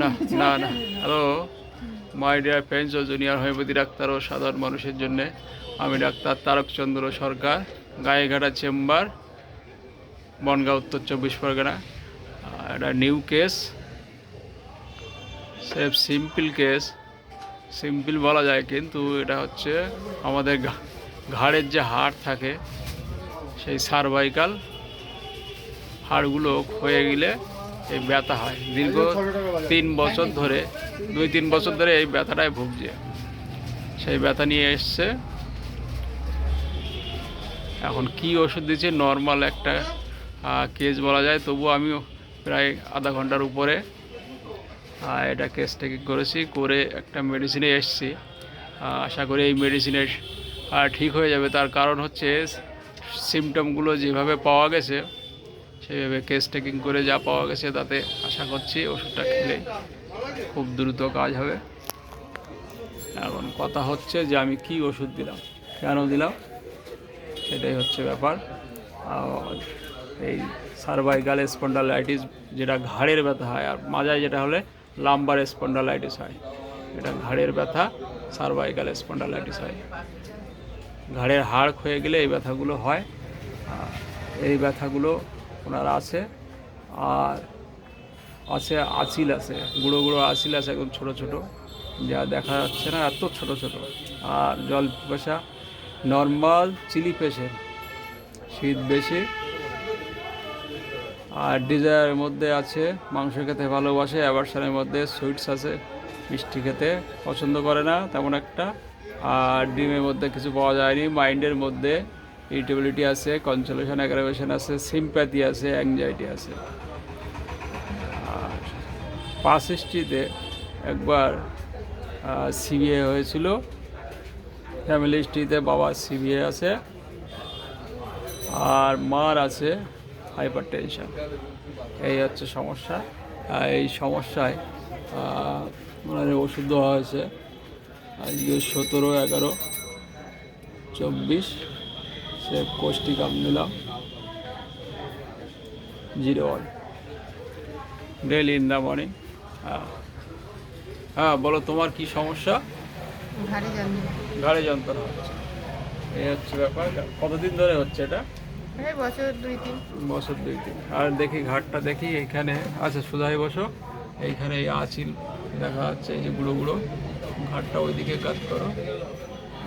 না না না। হ্যালো মাই ডিয়ার ফ্রেন্ডস ও জুনিয়র হোমিওপ্যাথি ডাক্তার ও সাধারণ মানুষের জন্য আমি ডাক্তার তারকচন্দ্র সরকার, গায়েঘাটা চেম্বার, বনগাঁ, উত্তর চব্বিশ পরগনা। এটা new case safe simple case simple বলা যায় কিন্তু এটা হচ্ছে আমাদের ঘাড়ের যে হাড় থাকে, সেই সার্ভাইকাল হাড়গুলো ক্ষয়ে গেলে এই ব্যথা হয়। দীর্ঘ তিন বছর ধরে, দুই তিন বছর ধরে এই ব্যথাটায় ভুগছে। সেই ব্যথা নিয়ে এসছে। এখন কি ওষুধ দিচ্ছে? নর্মাল একটা কেস বলা যায়। তবু আমিও প্রায় আধা ঘণ্টার উপরে এটা কেস থেকে করেছি, করে একটা মেডিসিনে এসছি। আশা করি এই মেডিসিনের ঠিক হয়ে যাবে। তার কারণ হচ্ছে সিমটমগুলো যেভাবে পাওয়া গেছে সেইভাবে কেস টেকিং করে যা পাওয়া গেছে তাতে আশা করছি ওষুধটা খেলে খুব দ্রুত কাজ হবে। এখন কথা হচ্ছে যে আমি কি ওষুধ দিলাম, কেন দিলাম, সেটাই হচ্ছে ব্যাপার। এই সার্ভাইকাল স্পন্ডালাইটিস যেটা ঘাড়ের ব্যথা হয়, আর মাজায় যেটা হলে লাম্বার স্পন্ডালাইটিস হয়, এটা ঘাড়ের ব্যথা সার্ভাইকাল স্পন্ডালাইটিস হয়। ঘাড়ের হাড় ক্ষয়ে গেলে এই ব্যথাগুলো হয় এই ব্যথাগুলো ওনার আছে, আর আছে আচিল আছে, গুঁড়ো গুঁড়ো আচিল আছে একদম ছোট ছোট, যা দেখা যাচ্ছে না এত ছোট ছোট। আর জল পেশা নর্মাল চিলি পেশেন্ট শীত বেশি। আর ডিজায়ারের মধ্যে আছে, মাংস খেতে ভালোবাসে অ্যাভারশনের মধ্যে সুইটস আছে, মিষ্টি খেতে পছন্দ করে না, তেমন একটা। আর ডিমের মধ্যে কিছু পাওয়া যায়নি মাইন্ডের মধ্যে ইরিটেবিলিটি আছে কনসোলেশন অ্যাগ্রাভেশন আছে সিম্প্যাথি আছে অ্যাংজাইটি আছে। আর পাস একবার সিবিএ হয়েছিল। ফ্যামিলি হিস্ট্রিতে বাবার সিবিএ আছে। আর মার আছে হাইপার টেনশন এই হচ্ছে সমস্যা। এই সমস্যায় ওনাদের ওষুধ দেওয়া হয়েছে। আজকে সতেরো, এগারো, চব্বিশ। সে কোষ্টিকাম নিলাম zero one daily in the morning হ্যাঁ। হ্যাঁ বলো তোমার কি সমস্যা? ঘাড়ে যন্ত্রণা। হচ্ছে। এই হচ্ছে ব্যাপার। কতদিন ধরে হচ্ছে এটা? এই বছর দুই তিন। বছর দুই তিন। আর দেখি ঘাটটা দেখি এখানে। আচ্ছা সুধাই বসো। এইখানে এই আচিল দেখা যাচ্ছে এই যে গুঁড়ো গুঁড়ো। ঘাটটা ওইদিকে কাজ করো।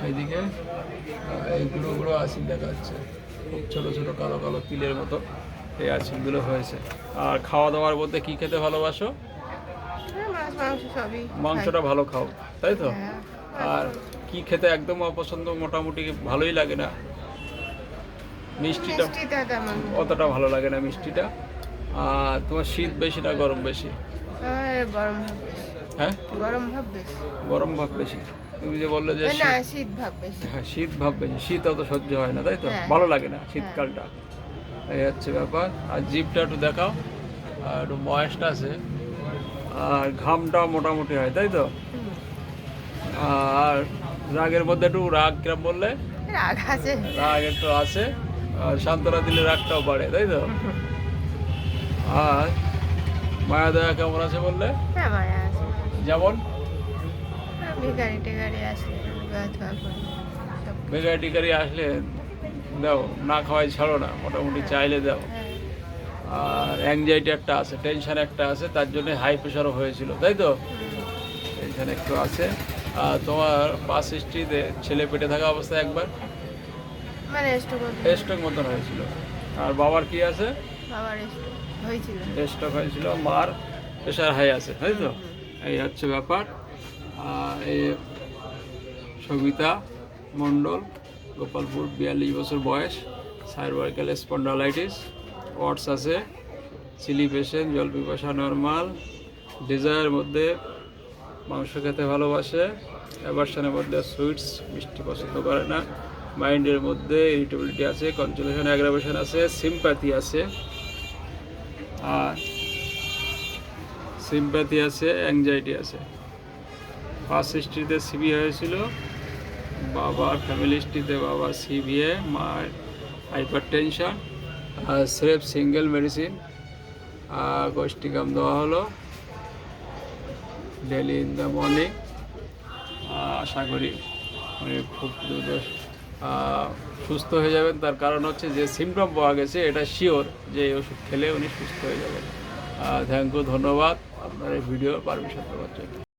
এইদিকে এই গুঁড়ো গুঁড়ো আচিল দেখা যাচ্ছে খুব ছোটো ছোটো কালো কালো তিলের মতো এই আচিলগুলো হয়েছে। আর খাওয়া দাওয়ার মধ্যে কী খেতে ভালোবাসো? হ্যাঁ, মাংসটা ভালো খাও তাই তো? হ্যাঁ। আর কি খেতে একদম অপছন্দ মোটামুটি ভালোই লাগে না? মিষ্টিটা মিষ্টিটা অতটা ভালো লাগে না মিষ্টিটা। আর তোমার শীত বেশি না গরম বেশি? গরম ভাব বেশি। হ্যাঁ? গরম ভাব বেশি। গরম ভাব বেশি। তুমি যে বললে যে না শীত- ভাব বেশি। হ্যাঁ শীত ভাব বেশি। শীত অত সহ্য হয় না তাই তো? হ্যাঁ। ভালো লাগে না শীতকালটা। এই হচ্ছে ব্যাপার। আর জিপটা একটু দেখাও। আর একটু ময়েস্ট আছে। আর ঘামটা মোটামুটি হয় তাই তো? আর রাগের মধ্যে একটু রাগ কিরম বললে? রাগ আছে। রাগ একটু আছে। আর সান্ত্বনা দিলে রাগটাও বাড়ে তাই তো? আর মায়া দয়া কেমন আছে বললে? হ্যাঁ যেমন? হ্যাঁ, ভিখারি আসলে টিকারি আসলে দাও না খাওয়াই ছাড়ো না মোটামুটি চাইলে দাও। হ্যাঁ। আর অ্যাংজাইটি একটা আছে টেনশন একটা আছে তার জন্য হাই প্রেশারও হয়েছিল তাই তো? টেনশন একটু আছে। আর তোমার পাস হিস্ট্রিতে ছেলে পেটে থাকা অবস্থায় একবার? মানে স্ট্রোক স্ট্রোক মতন হয়েছিল। আর বাবার কি আছে? বাবার স্ট্রোক হয়েছিল। মার প্রেশার হাই আছে তাই তো? এই হচ্ছে ব্যাপার। সবিতা মণ্ডল, গোপালপুর বিয়াল্লিশ বছর বয়স সার্ভাইকাল স্পন্ডালাইটিস ওয়ার্ডস আছে, চিলি পেশেন্ট জল পিপাসা নর্মাল ডিজায়ার মধ্যে মাংস খেতে ভালোবাসে অ্যাভারশনের মধ্যে সুইটস মিষ্টি পছন্দ করে না মাইন্ডের মধ্যে ইরিটেবিলিটি আছে কনসুলেশন অ্যাগ্রাভেশন আছে সিম্প্যাথি আছে, আর সিম্প্যাথি আছে অ্যাংজাইটি আছে। ফার্স্ট হিস্ট্রিতে সিবি হয়েছিল। বাবার ফ্যামিলি হিস্ট্রিতে বাবার সিবিএ মার হাইপার টেনশন আর স্রেফ সিঙ্গেল মেডিসিন আর গোষ্ঠীকাম দেওয়া হলো। ডেলি ইন দ্য মর্নিং আশা করি উনি খুব দ্রুত সুস্থ হয়ে যাবেন। তার কারণ হচ্ছে যে সিমটম পাওয়া গেছে, এটা শিওর যে এই ওষুধ খেলে উনি সুস্থ হয়ে যাবেন। থ্যাংক ইউ ধন্যবাদ। আপনার এই ভিডিও পারমিশন দেওয়ার জন্য।